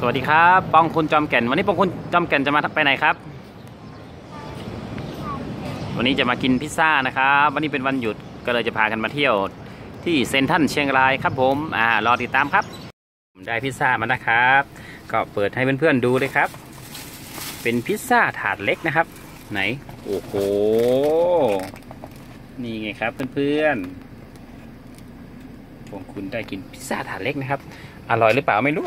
สวัสดีครับปองคุณจอมแก่น วันนี้ปองคุณจอมแก่นจะมาไปไหนครับ วันนี้จะมากินพิซซ่านะครับวันนี้เป็นวันหยุดก็เลยจะพากันมาเที่ยวที่เซนทัลเชียงรายครับผมอ่ารอติดตามครับได้พิซซ่ามานะครับ ก็เปิดให้เพื่อนๆดูเลยครับ เป็นพิซซ่าถาดเล็กนะครับ ไหนโอ้โหนี่ไงครับเพื่อนๆผมคุณได้กินพิซซ่าถาดเล็กนะครับ อร่อยหรือเปล่าไม่รู้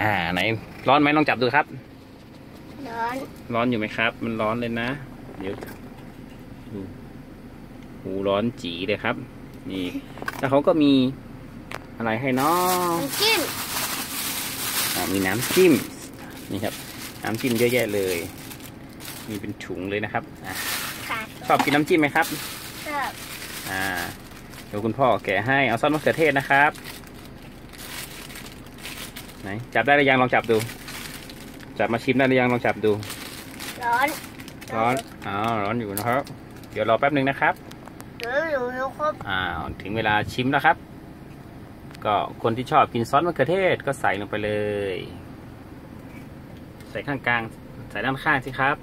อ่า ไหน ร้อนไหมลองจับดูครับ ร้อน ร้อนอยู่ไหมครับ มันร้อนเลยนะ เดี๋ยวดูหูร้อนจีเลยครับ นี่ แล้วเขาก็มีอะไรให้เนาะน้ำจิ้มอ่ามีน้ำจิ้ม นี่ครับ น้ำจิ้มเยอะแยะเลย มีเป็นถุงเลยนะครับอะขาดชอบกินน้ำจิ้มไหมครับชอบอ่าเดี๋ยวคุณพ่อแกะให้ เอาซอสมะเขือเทศนะครับ ไหนจับได้หรือยังลองจับดู จับมาชิมได้หรือยังลองจับดู ร้อนร้อนอ๋อร้อนอยู่นะครับ เดี๋ยวรอแป๊บหนึ่งนะครับหนูหนูหนูครบอ่าถึงเวลาชิมแล้วครับ ก็คนที่ชอบกินซอสมะเขือเทศก็ใส่ลงไปเลย ใส่ข้างกลางใส่ด้านข้างสิครับ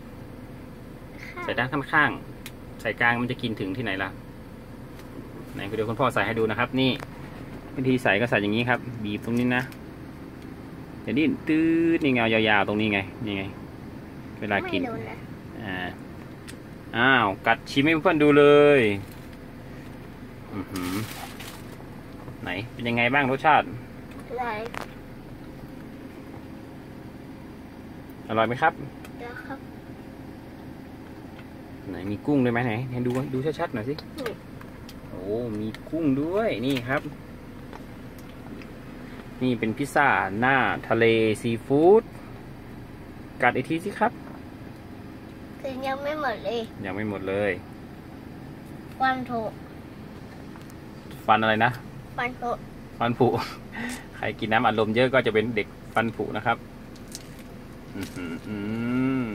ใส่ด้านข้างข้างๆใส่กลางมันจะกินถึงที่ไหนล่ะไหนเดี๋ยวคุณพ่อใส่ให้ดูนะครับ นี่วิธีใส่ก็ใส่อย่างนี้ครับ บีบตรงนี้นะ เดี๋ยวนี้ตืดนี่ไงเอายาวๆตรงนี้ไงนี่ไง เวลากินไม่โดนนะอ่าอ้าวกัดชิมให้เพื่อนๆดูเลยอือหือไหนเป็นยังไงบ้างรสชาติไหนอร่อยไหมครับแล้วครับ ไหนมีกุ้งด้วยไหมไหนให้ดูดูชัดๆหน่อยสินี่โอ้มีกุ้งด้วยนี่ครับ นี่เป็นพิซซ่าหน้าทะเลซีฟู้ดกัดอีกทีสิครับ คือยังไม่หมดเลย ยังไม่หมดเลยวันโถฟันอะไรนะวันโถฟันผุ ใครกินน้ำอัดลมเยอะก็จะเป็นเด็กฟันผุนะครับอือหืออืม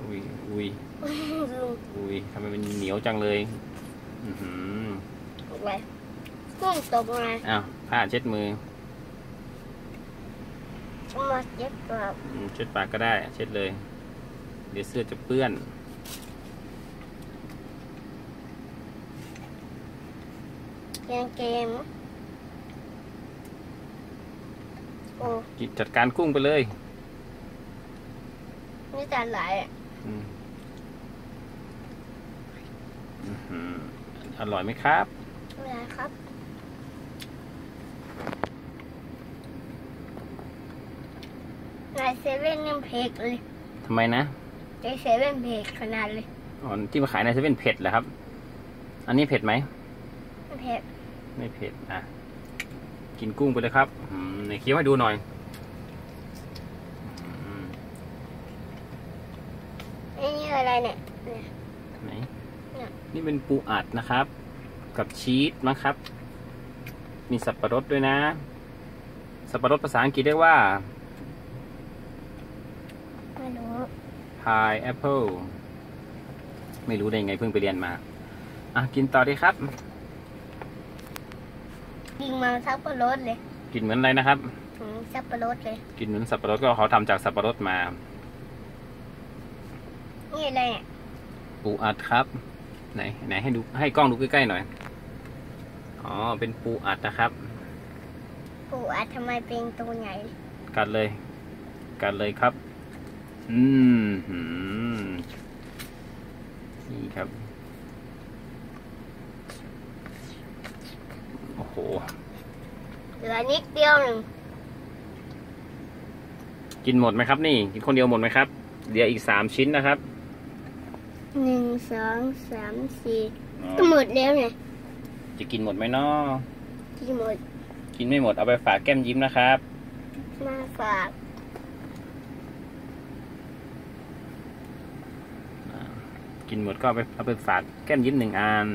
อุ้ยอุ้ยลุงอุ้ยทำไมมันเหนียวจังเลย อือหือต กไปกุ้งตกมาอ้าวผ้าเช็ดมือมาเย็บกับอืมเช็ดปากก็ได้ เช็ดเลย เดี๋ยวเสื้อจะเปื้อน เกมเกมโอ้จัดการกุ้งไปเลยนี่จานหลายอะอืมอื้อหืออร่อยไหมครับอะไรครับนาย เซเว่นยังเพกเลยทำไมนะในเซเว่นเพกขนาดเลยอ๋อที่มาขายในเซเว่นเผ็ดเหรอครับ อันนี้เผ็ดไหมเพกไม่เผ็ดอะกินกุ้งไปเลยครับอืมในเคี้ยวให้ดูหน่อยอืมนี่อะไรเนี่ยเนี่ยไหนเนี่ยนี่เป็นปูอัดนะครับ กับชีสนะครับ มีสับปะรดด้วยนะ สับปะรดภาษาอังกฤษเรียกว่า ไม่รู้ pineapple ไม่รู้ได้ยังไงเพิ่งไปเรียนมา อะ กินต่อดีครับยิงมาสับปะรดเลย กินเหมือนอะไรนะครับอืมสับปะรดเลย กินเหมือนสับปะรดก็เขาทำจากสับปะรดมา นี่อะไรเนี่ยปูอัดครับ ไหนไหนให้ดูให้กล้องดูใกล้ๆหน่อย อ๋อ เป็นปูอัดนะครับ ปูอัดทำไมเป็นตัวใหญ่ กัดเลย กัดเลยครับ อืมหืมนี่ครับ โอ้โห เหลือนิดเดียวหนึ่งกินหมดไหมครับ นี่ กินคนเดียวหมดไหมครับ เดี๋ยวอีกสามชิ้นนะครับ หนึ่งสองสามสี่ก็หมดแล้วไงจะกินหมดไหมเนาะที่หมด กินไม่หมดเอาไปฝากแก้มยิ้มนะครับ มาฝาก กินหมดก็เอาไปเอาไปฝากแก้มยิ้มหนึ่งอัน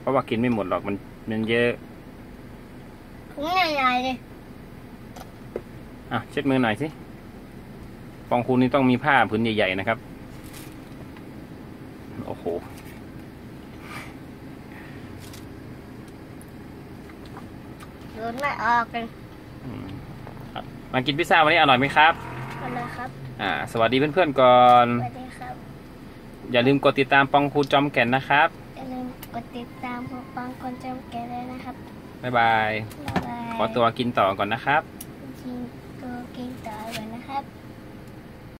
เพราะว่ากินไม่หมดหรอกมันมันเยอะถุงใหญ่ๆเลยอะเช็ดมือหน่อยสิฟองคูนี่ต้องมีผ้าผืนใหญ่ๆนะครับ โอ้โหดูดไม่ออกเลยอืมครับมากินพิซซ่าวันนี้อร่อยไหมครับมาเลยครับ อ่า สวัสดีเพื่อนๆก่อน สวัสดีครับ อย่าลืมกดติดตามปองคูจอมแก่นนะครับ อย่าลืมกดติดตามพวกปังคนจำแก่เลยนะครับบ๊ายบาย บ๊ายบายขอตัวกินต่อก่อนนะครับ จริง